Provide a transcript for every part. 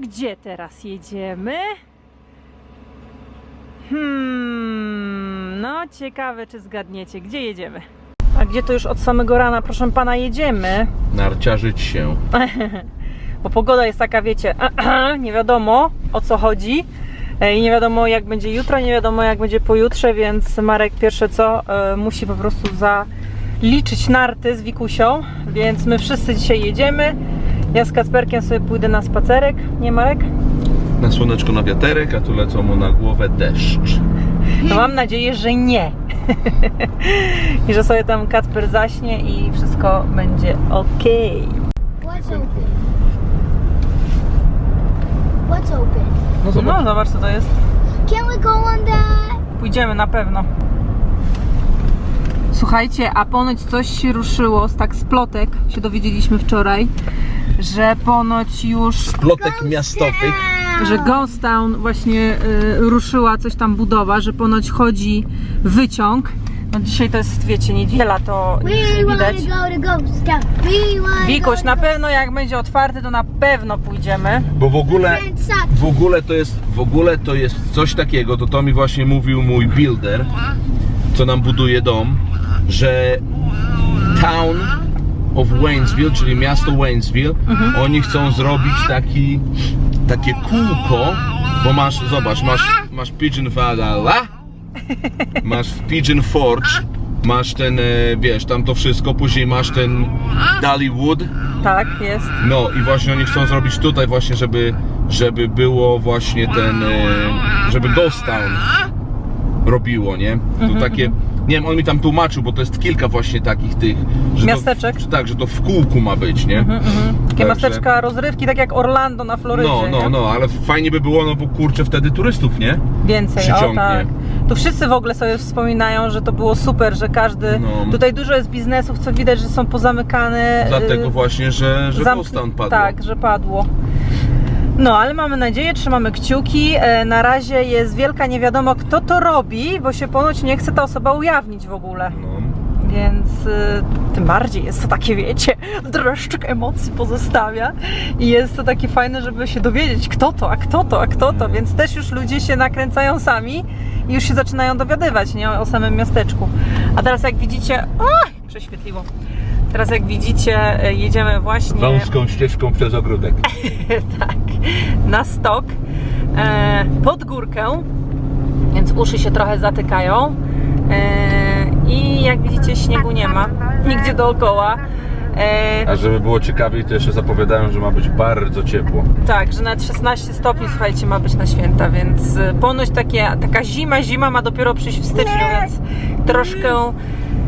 gdzie teraz jedziemy? Hmm, no ciekawe czy zgadniecie, gdzie jedziemy? A gdzie to już od samego rana, proszę pana, jedziemy? Narciarzyć się. Bo pogoda jest taka, wiecie, nie wiadomo o co chodzi. e, I nie wiadomo jak będzie jutro, nie wiadomo jak będzie pojutrze, więc Marek pierwsze co e, musi po prostu zaliczyć narty z Wikusią, więc my wszyscy dzisiaj jedziemy. Ja z Kacperkiem sobie pójdę na spacerek, nie Marek? Na słoneczko na wiaterek, a tu lecą mu na głowę deszcz. No mam nadzieję, że nie. I że sobie tam Kacper zaśnie i wszystko będzie ok. What's open? What's open? No zobacz. No zobacz co to jest. Can we go on that? Pójdziemy na pewno. Słuchajcie, a ponoć coś się ruszyło, z tak z plotek się dowiedzieliśmy wczoraj, że ponoć już, Plotek miastowych. że Ghost Town właśnie y, ruszyła coś tam budowa, że ponoć chodzi wyciąg. No dzisiaj to jest, wiecie, niedziela, to nic nie widać. go to Ghost Town. We wanna Wikuś, go na to pewno jak będzie otwarty, to na pewno pójdziemy. Bo w ogóle, w ogóle to jest, w ogóle to jest coś takiego, to to mi właśnie mówił mój builder, co nam buduje dom, że town of Waynesville, czyli miasto Waynesville, oni chcą zrobić taki, takie kółko, bo masz, zobacz, masz, masz Pigeon Valhalla, masz Pigeon Forge, masz ten, e, wiesz, tam to wszystko, później masz ten Dollywood, Tak, jest. no i właśnie oni chcą zrobić tutaj właśnie, żeby, żeby było właśnie ten, e, żeby Ghost Town robiło, nie? Mhm, Tu takie, nie wiem, on mi tam tłumaczył, bo to jest kilka właśnie takich tych, że Miasteczek. To, że tak, że to w kółku ma być, nie? Mhm, mhm. Takie Także- miasteczka rozrywki, tak jak Orlando na Florydzie. No, no, nie? no, ale fajnie by było, no bo kurczę wtedy turystów, nie? Więcej, o Przyciągnie. tak. Tu wszyscy w ogóle sobie wspominają, że to było super, że każdy. No. Tutaj dużo jest biznesów, co widać, że są pozamykane. Dlatego y, właśnie, że, że zamk- Ghost Town padło. Tak, że padło. No, ale mamy nadzieję, trzymamy kciuki. E, Na razie jest wielka niewiadomo, kto to robi, bo się ponoć nie chce ta osoba ujawnić w ogóle. No. Więc y, tym bardziej jest to takie, wiecie, dreszczyk emocji pozostawia. I jest to takie fajne, żeby się dowiedzieć, kto to, a kto to, a kto to. Więc też już ludzie się nakręcają sami i już się zaczynają dowiadywać nie, o samym miasteczku. A teraz jak widzicie, o, prześwietliło. Teraz jak widzicie, y, jedziemy właśnie Wąską ścieżką przez ogródek. tak, na stok, e, pod górkę, więc uszy się trochę zatykają. E, I jak widzicie, śniegu nie ma nigdzie dookoła. E, A żeby było ciekawiej, to jeszcze zapowiadają, że ma być bardzo ciepło. tak, że nawet 16 stopni, słuchajcie, ma być na święta, więc e, ponoć takie, taka zima, zima ma dopiero przyjść w styczniu, więc troszkę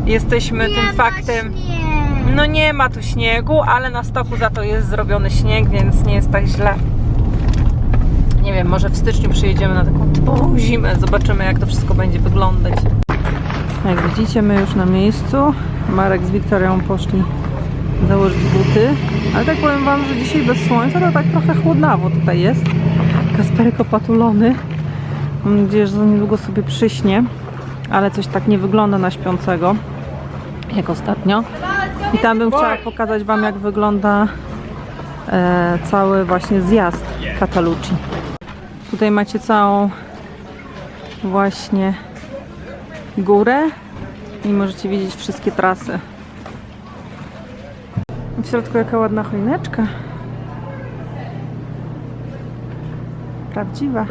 jesteśmy tym faktem. No nie ma tu śniegu, ale na stoku za to jest zrobiony śnieg, więc nie jest tak źle. Nie wiem, może w styczniu przyjedziemy na taką typową zimę, zobaczymy jak to wszystko będzie wyglądać. Jak widzicie, my już na miejscu. Marek z Wiktorią poszli założyć buty. Ale tak powiem Wam, że dzisiaj bez słońca to tak trochę chłodnawo tutaj jest. Kasperek opatulony. Mam nadzieję, że za niedługo sobie przyśnie. Ale coś tak nie wygląda na śpiącego jak ostatnio. I tam bym chciała pokazać Wam, jak wygląda e, cały właśnie zjazd Catalucci. Tutaj macie całą właśnie górę i możecie widzieć wszystkie trasy. W środku jaka ładna choineczka. Prawdziwa.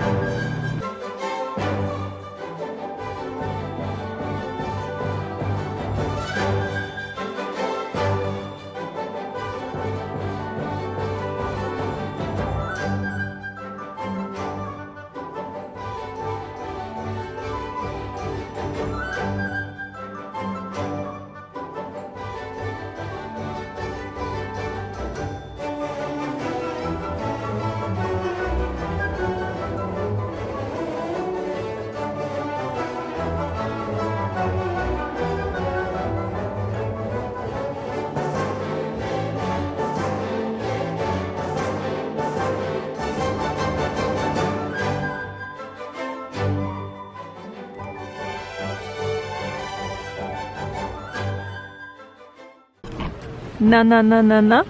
Na, na, na, na, na.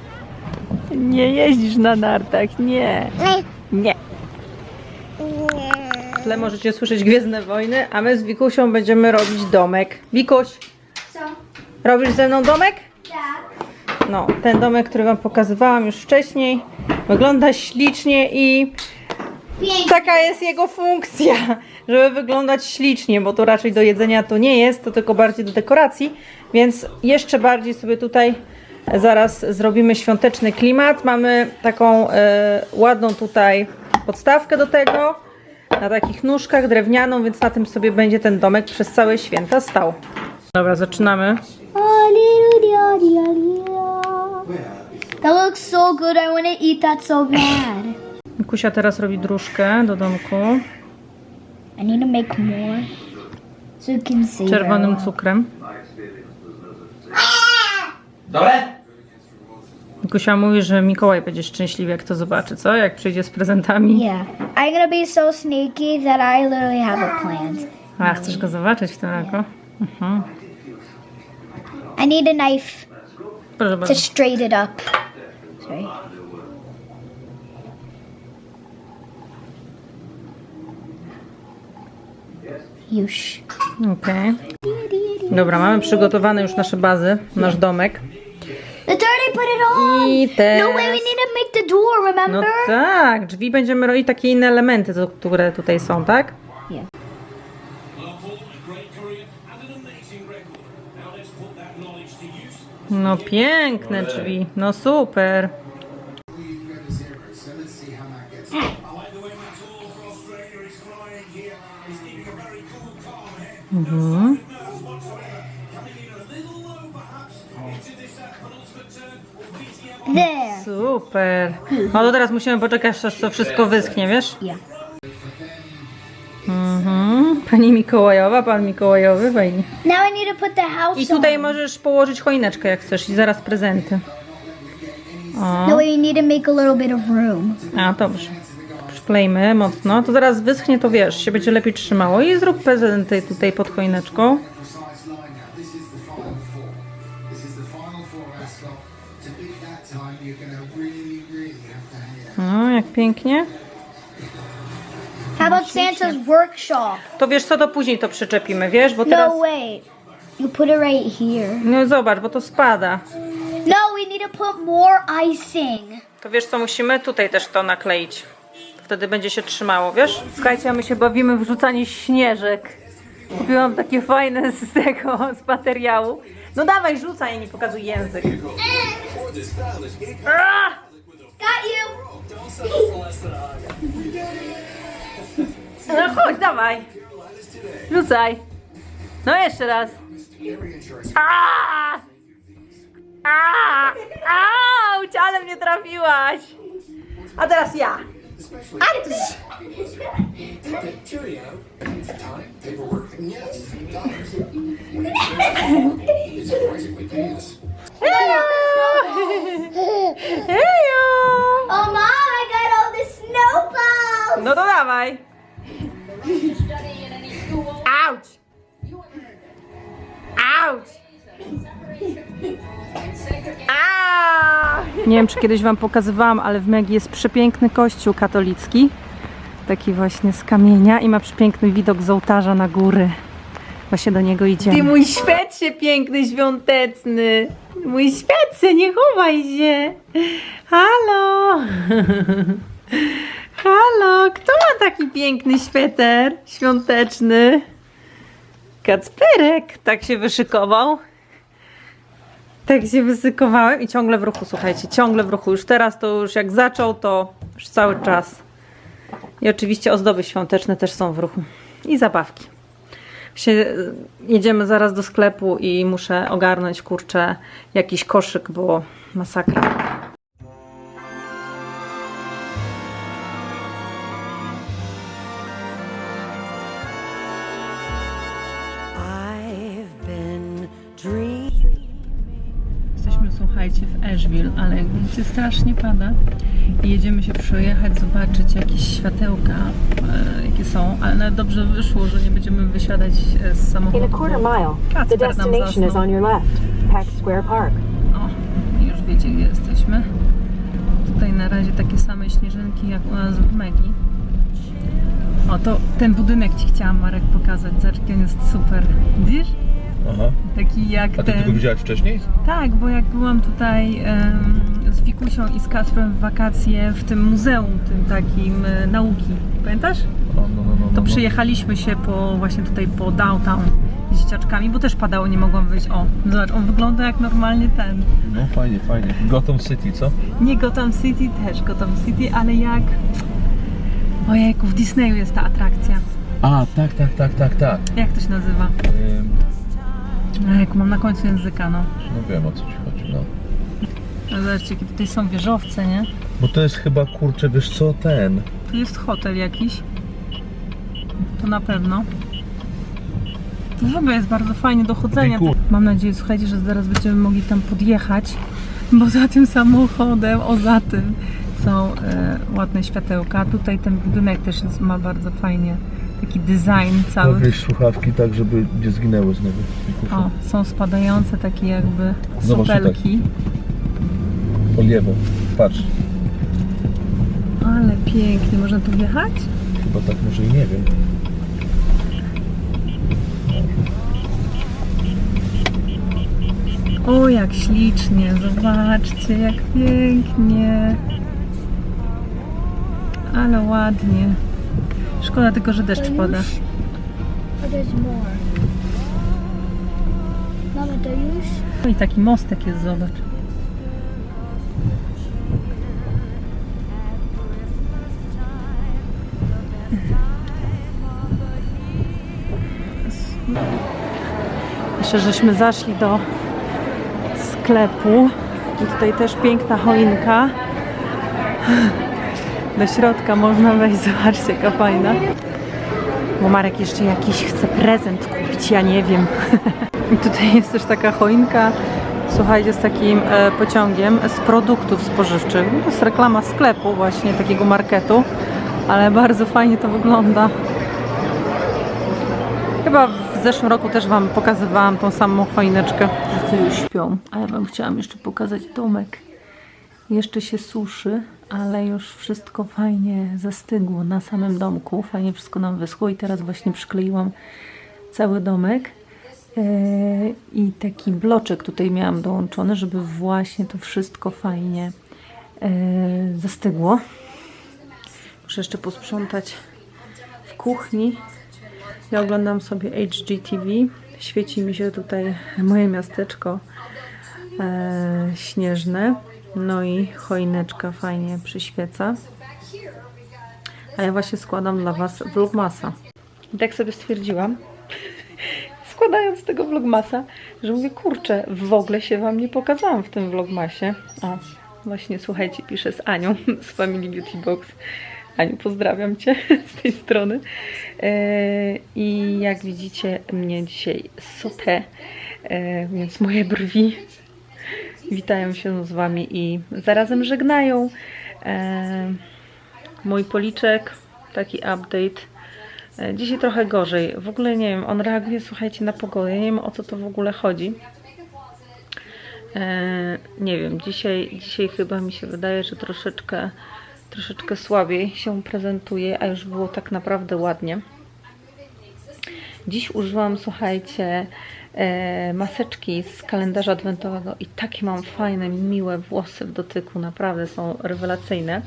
Nie jeździsz na nartach, nie. Nie. W tle możecie słyszeć Gwiezdne Wojny, a my z Wikusią będziemy robić domek. Wikuś, So, robisz ze mną domek? tak. No, ten domek, który Wam pokazywałam już wcześniej, wygląda ślicznie i taka jest jego funkcja, żeby wyglądać ślicznie, bo to raczej do jedzenia to nie jest, to tylko bardziej do dekoracji, więc jeszcze bardziej sobie tutaj zaraz zrobimy świąteczny klimat. Mamy taką e, ładną tutaj podstawkę do tego, na takich nóżkach drewnianą, więc na tym sobie będzie ten domek przez całe święta stał. Dobra, zaczynamy. That looks so good. I want to eat that so bad. Kusia teraz robi dróżkę do domku I need to make more so you can see. czerwonym cukrem. Dobre? Kusia mówi, że Mikołaj będzie szczęśliwy, jak to zobaczy, co? Jak przyjdzie z prezentami. Yeah, I'm gonna be so sneaky that I literally have it planned. A, chcesz go zobaczyć w tym roku? Mhm. I need a knife Proszę to bardzo. straight it up. Sorry. Już. Okej. Dobra, mamy przygotowane już nasze bazy, nasz domek. Let's already put it on. I No teraz... way, we need to make the door, No remember? tak, drzwi będziemy robić takie inne elementy, które tutaj są, tak? Yeah. No piękne drzwi, no super. Mhm. There. Super. No to teraz musimy poczekać, aż to wszystko wyschnie, wiesz? Yeah. Mhm. Pani Mikołajowa, pan Mikołajowy, fajnie. Now I need to put the house I tutaj on. możesz położyć choineczkę, jak chcesz, i zaraz prezenty. O, No we need to make a little bit of room. a dobrze. Przyklejmy mocno. To zaraz wyschnie, to wiesz, się będzie lepiej trzymało. I zrób prezenty tutaj pod choineczką. No, jak pięknie. How about Santa's workshop? To wiesz co, to później to przyczepimy, wiesz, bo teraz... No way. You put it right here. No zobacz, bo to spada. No, we need to put more icing. To wiesz co, musimy tutaj też to nakleić. Wtedy będzie się trzymało, wiesz? Słuchajcie, a my się bawimy w rzucanie śnieżek. Kupiłam takie fajne z tego, z materiału. No dawaj, rzucaj, nie pokazuj język. Ah! Got you. No chodź, dawaj. Rzucaj. No jeszcze raz. A! A! Auć, ale mnie trafiłaś. A teraz ja. Hejo! Oh, mom, I got all the snowballs. No to dawaj. Auć! Auć! Nie wiem, czy kiedyś Wam pokazywałam, ale w Megi jest przepiękny kościół katolicki. Taki właśnie z kamienia i ma przepiękny widok z ołtarza na góry. Właśnie do niego idziemy. Ty mój świecie piękny, świąteczny. Mój świecie, nie chowaj się. Halo. Halo, kto ma taki piękny świeter świąteczny? Kacperek tak się wyszykował. Tak się wysykowałem i ciągle w ruchu, słuchajcie, ciągle w ruchu. Już teraz to już jak zaczął, to już cały czas. I oczywiście ozdoby świąteczne też są w ruchu. I zabawki. Się, jedziemy zaraz do sklepu i muszę ogarnąć, kurczę, jakiś koszyk, bo masakra. Ale jak widzicie, strasznie pada. I jedziemy się przejechać, zobaczyć jakieś światełka, e, jakie są, ale nawet dobrze wyszło, że nie będziemy wysiadać e, z In a samochodu. quarter mile, the destination is on your left, Peck Square Park. O, już wiecie, gdzie jesteśmy. tutaj na razie takie same śnieżynki jak u nas w Megi. O, to ten budynek Ci chciałam, Marek, pokazać. On jest super. Widzisz? Aha. Taki jak A ty ten... tego widziałeś wcześniej? Tak, bo jak byłam tutaj em, z Wikusią i z Kasprem w wakacje w tym muzeum, tym takim e, nauki, pamiętasz? O, no, no, no, To no, no. przyjechaliśmy się po właśnie tutaj po downtown z dzieciaczkami, bo też padało, nie mogłam wyjść. O, zobacz, on wygląda jak normalnie ten. No fajnie, fajnie. Gotham City, co? Nie Gotham City, też Gotham City, ale jak... Ojejku, w Disneyu jest ta atrakcja. A, tak, tak, tak, tak, tak. Jak to się nazywa? Ym, Ojejku, mam na końcu języka, no. no wiem o co ci chodzi, no. Ale Zobaczcie, jakie tutaj są wieżowce, nie? Bo to jest chyba, kurczę, wiesz co, ten... Tu jest hotel jakiś. To na pewno. To ogóle jest bardzo fajnie do chodzenia. Dziękuję. Mam nadzieję, słuchajcie, że zaraz będziemy mogli tam podjechać, bo za tym samochodem, o za tym są e, ładne światełka. Tutaj ten budynek też jest, ma bardzo fajnie taki design cały. Podnieś słuchawki tak, żeby nie zginęły znowu. O, są spadające takie jakby Zobacz tutaj. sopelki. Po lewo. Patrz. Ale pięknie, można tu wjechać? Chyba tak może i nie wiem. O, jak ślicznie, zobaczcie, jak pięknie. Ale ładnie. Szkoda tylko, że deszcz pada. There's more. Mama, do you? No i taki mostek jest, zobacz. Jeszcze żeśmy zaszli do sklepu i tutaj też piękna choinka. Do środka można wejść, zobaczcie jaka fajna. Bo Marek jeszcze jakiś chce prezent kupić, ja nie wiem. I tutaj jest też taka choinka, słuchajcie, z takim e, pociągiem z produktów spożywczych. No, To jest reklama sklepu właśnie, takiego marketu, ale bardzo fajnie to wygląda. Chyba w zeszłym roku też Wam pokazywałam tą samą choineczkę. Wszyscy już śpią, a ja Wam chciałam jeszcze pokazać domek. Jeszcze się suszy, ale już wszystko fajnie zastygło na samym domku. Fajnie wszystko nam wyschło i teraz właśnie przykleiłam cały domek. Eee, I taki bloczek tutaj miałam dołączony, żeby właśnie to wszystko fajnie eee, zastygło. Muszę jeszcze posprzątać w kuchni. Ja oglądam sobie HGTV. Świeci mi się tutaj moje miasteczko e, śnieżne. No i choineczka fajnie przyświeca. A ja właśnie składam dla Was vlogmasa. I tak sobie stwierdziłam, składając tego vlogmasa, że mówię, kurczę, w ogóle się Wam nie pokazałam w tym vlogmasie. O, właśnie słuchajcie, piszę z Anią z Family Beauty Box. Aniu, pozdrawiam Cię z tej strony. E, I jak widzicie, mnie dzisiaj sotę, e, więc moje brwi witają się z Wami i zarazem żegnają. E, mój policzek, taki update. E, Dzisiaj trochę gorzej. W ogóle nie wiem, on reaguje, słuchajcie, na pogodę. Nie wiem o co to w ogóle chodzi. E, nie wiem, dzisiaj, dzisiaj chyba mi się wydaje, że troszeczkę, troszeczkę słabiej się prezentuje, a już było tak naprawdę ładnie. Dziś użyłam, słuchajcie, maseczki z kalendarza adwentowego i takie mam fajne, miłe włosy w dotyku, naprawdę są rewelacyjne.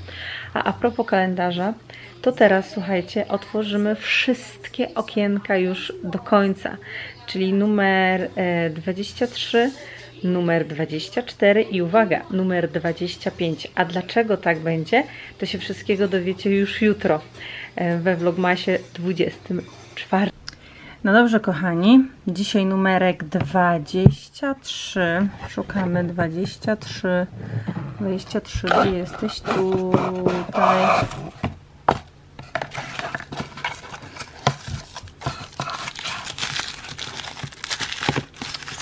A a propos kalendarza, to teraz, słuchajcie, otworzymy wszystkie okienka już do końca, czyli numer e, 23, numer 24 i uwaga, numer 25. A dlaczego tak będzie, to się wszystkiego dowiecie już jutro e, we Vlogmasie 24. No dobrze, kochani. Dzisiaj numerek 23. Szukamy 23. 23, gdzie jesteś? Tutaj.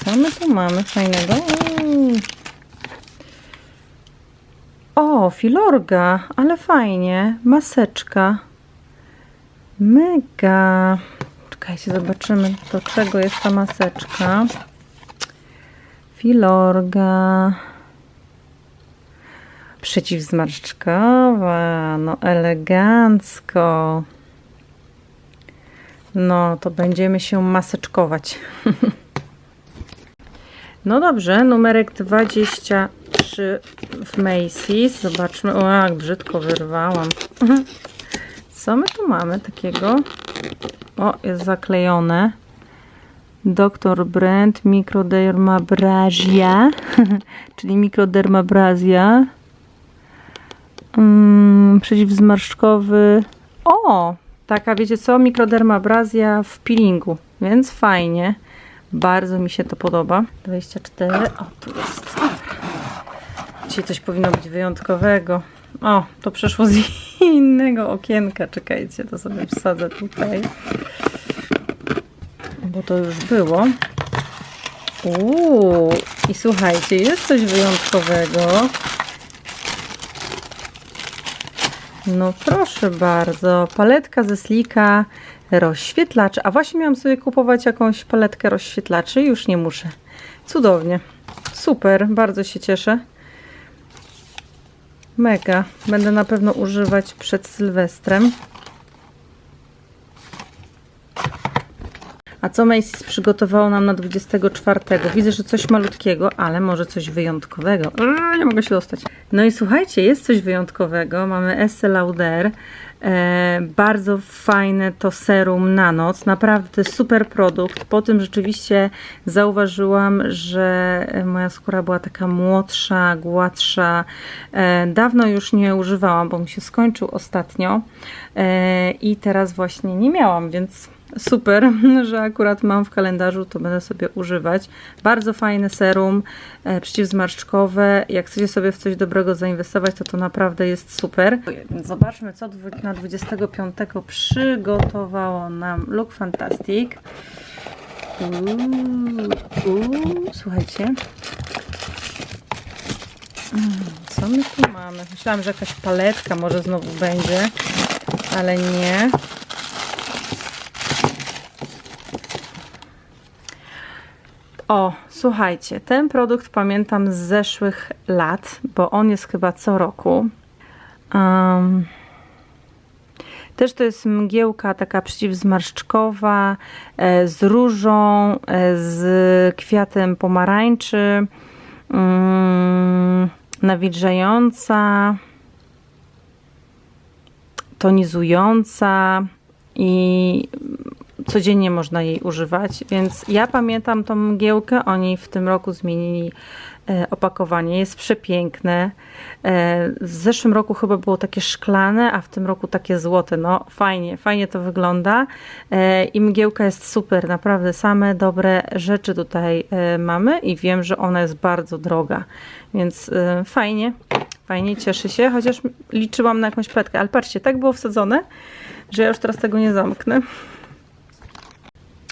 Co my tu mamy fajnego? O, filorga, ale fajnie. Maseczka. Mega. Czekajcie, zobaczymy do czego jest ta maseczka. Filorga. Przeciwzmarszczkowa, no elegancko. No, to będziemy się maseczkować. No dobrze, numerek 23 w Macy's. Zobaczmy. O, jak brzydko wyrwałam. Co my tu mamy takiego? O, jest zaklejone. Dr. Brand Microdermabrasia, czyli mikrodermabrazja. Mm, przeciwzmarszczkowy. O, taka wiecie co? Mikrodermabrazja w peelingu, więc fajnie. Bardzo mi się to podoba. 24. O, tu jest. Dzisiaj coś powinno być wyjątkowego. O, to przeszło z innego okienka. Czekajcie, to sobie wsadzę tutaj. Bo to już było. Uuu, i słuchajcie, jest coś wyjątkowego. No proszę bardzo, paletka ze slika rozświetlaczy. A właśnie miałam sobie kupować jakąś paletkę rozświetlaczy, już nie muszę. Cudownie. Super, bardzo się cieszę. Mega. Będę na pewno używać przed Sylwestrem. A co Macy's przygotowało nam na 24? Widzę, że coś malutkiego, ale może coś wyjątkowego. Eee, nie mogę się dostać. No i słuchajcie, jest coś wyjątkowego. Mamy Estée Lauder. E, bardzo fajne to serum na noc. Naprawdę to jest super produkt. Po tym rzeczywiście zauważyłam, że moja skóra była taka młodsza, gładsza. E, dawno już nie używałam, bo mi się skończył ostatnio. E, I teraz właśnie nie miałam, więc super, że akurat mam w kalendarzu, to będę sobie używać. Bardzo fajne serum e, przeciwzmarszczkowe. Jak chcecie sobie w coś dobrego zainwestować, to to naprawdę jest super. Zobaczmy, co na 25 przygotowało nam Look Fantastic. Uuu, uuu, słuchajcie. Mm, Co my tu mamy? Myślałam, że jakaś paletka może znowu będzie, ale nie. O, słuchajcie, ten produkt pamiętam z zeszłych lat, bo on jest chyba co roku. Um, też to jest mgiełka taka przeciwzmarszczkowa e, z różą, e, z kwiatem pomarańczy, mm, nawilżająca, tonizująca i codziennie można jej używać, więc ja pamiętam tą mgiełkę, oni w tym roku zmienili e, opakowanie, jest przepiękne. E, W zeszłym roku chyba było takie szklane, a w tym roku takie złote. No fajnie, fajnie to wygląda. E, i mgiełka jest super, naprawdę same dobre rzeczy tutaj mamy i wiem, że ona jest bardzo droga, więc fajnie, fajnie, cieszę się, chociaż liczyłam na jakąś pletkę, ale patrzcie, tak było wsadzone, że ja już teraz tego nie zamknę.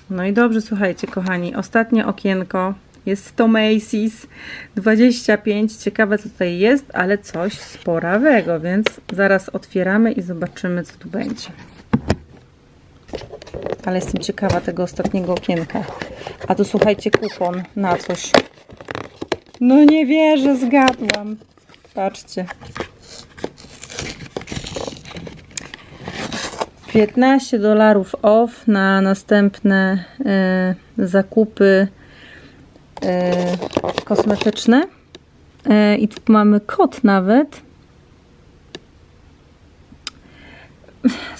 No i dobrze, słuchajcie, kochani, ostatnie okienko jest to Macy's 25. Ciekawe, co tutaj jest, ale coś sporawego, więc zaraz otwieramy i zobaczymy, co tu będzie. Ale jestem ciekawa tego ostatniego okienka. A tu słuchajcie, kupon na coś. No nie wierzę, zgadłam. Patrzcie. 15 dolarów off na następne e, zakupy e, kosmetyczne. E, I tu mamy kod nawet.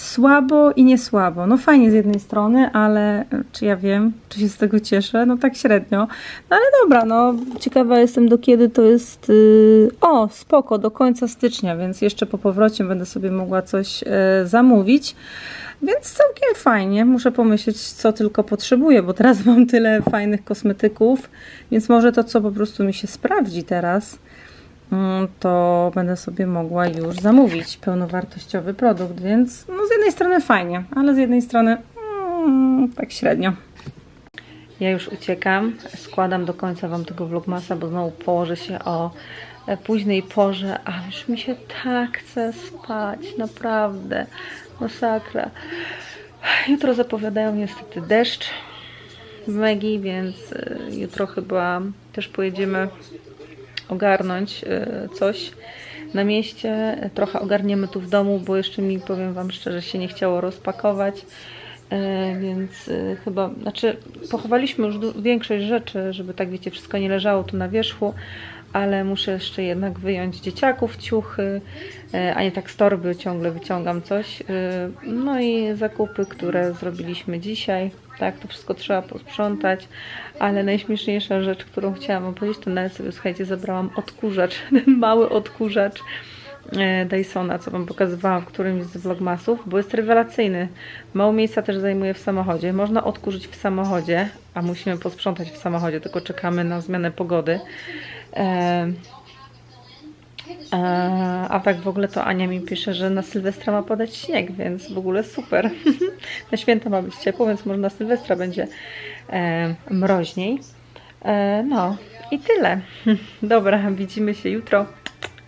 Słabo i nie słabo. No fajnie z jednej strony, ale czy ja wiem, czy się z tego cieszę? No tak średnio. No ale dobra, no ciekawa jestem do kiedy to jest. Yy... O, spoko, do końca stycznia, więc jeszcze po powrocie będę sobie mogła coś e, zamówić. Więc całkiem fajnie. Muszę pomyśleć, co tylko potrzebuję, bo teraz mam tyle fajnych kosmetyków, więc może to, co po prostu mi się sprawdzi teraz, to będę sobie mogła już zamówić pełnowartościowy produkt, więc no z jednej strony fajnie, ale z jednej strony mm, tak średnio. Ja już uciekam, składam do końca Wam tego vlogmasa, bo znowu położę się o e, późnej porze, a już mi się tak chce spać, naprawdę, masakra. Jutro zapowiadają niestety deszcz w Megi, więc e, jutro chyba też pojedziemy ogarnąć e, coś na mieście. Trochę ogarniemy tu w domu, bo jeszcze mi, powiem Wam szczerze, się nie chciało rozpakować. E, Więc e, chyba, znaczy pochowaliśmy już większość rzeczy, żeby tak wiecie, wszystko nie leżało tu na wierzchu, ale muszę jeszcze jednak wyjąć dzieciaków, ciuchy, a nie tak z torby ciągle wyciągam coś. No i zakupy, które zrobiliśmy dzisiaj. Tak, to wszystko trzeba posprzątać, ale najśmieszniejsza rzecz, którą chciałam wam powiedzieć, to nawet sobie, słuchajcie, zabrałam odkurzacz, ten mały odkurzacz e, Dysona, co Wam pokazywałam w którymś z vlogmasów, bo jest rewelacyjny. Mało miejsca też zajmuje w samochodzie. Można odkurzyć w samochodzie, a musimy posprzątać w samochodzie, tylko czekamy na zmianę pogody. E, e, a tak w ogóle to Ania mi pisze, że na Sylwestra ma padać śnieg, więc w ogóle super. na święta ma być ciepło, więc może na Sylwestra będzie e, mroźniej. E, no i tyle. Dobra, widzimy się jutro.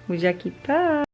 Buziaki, pa!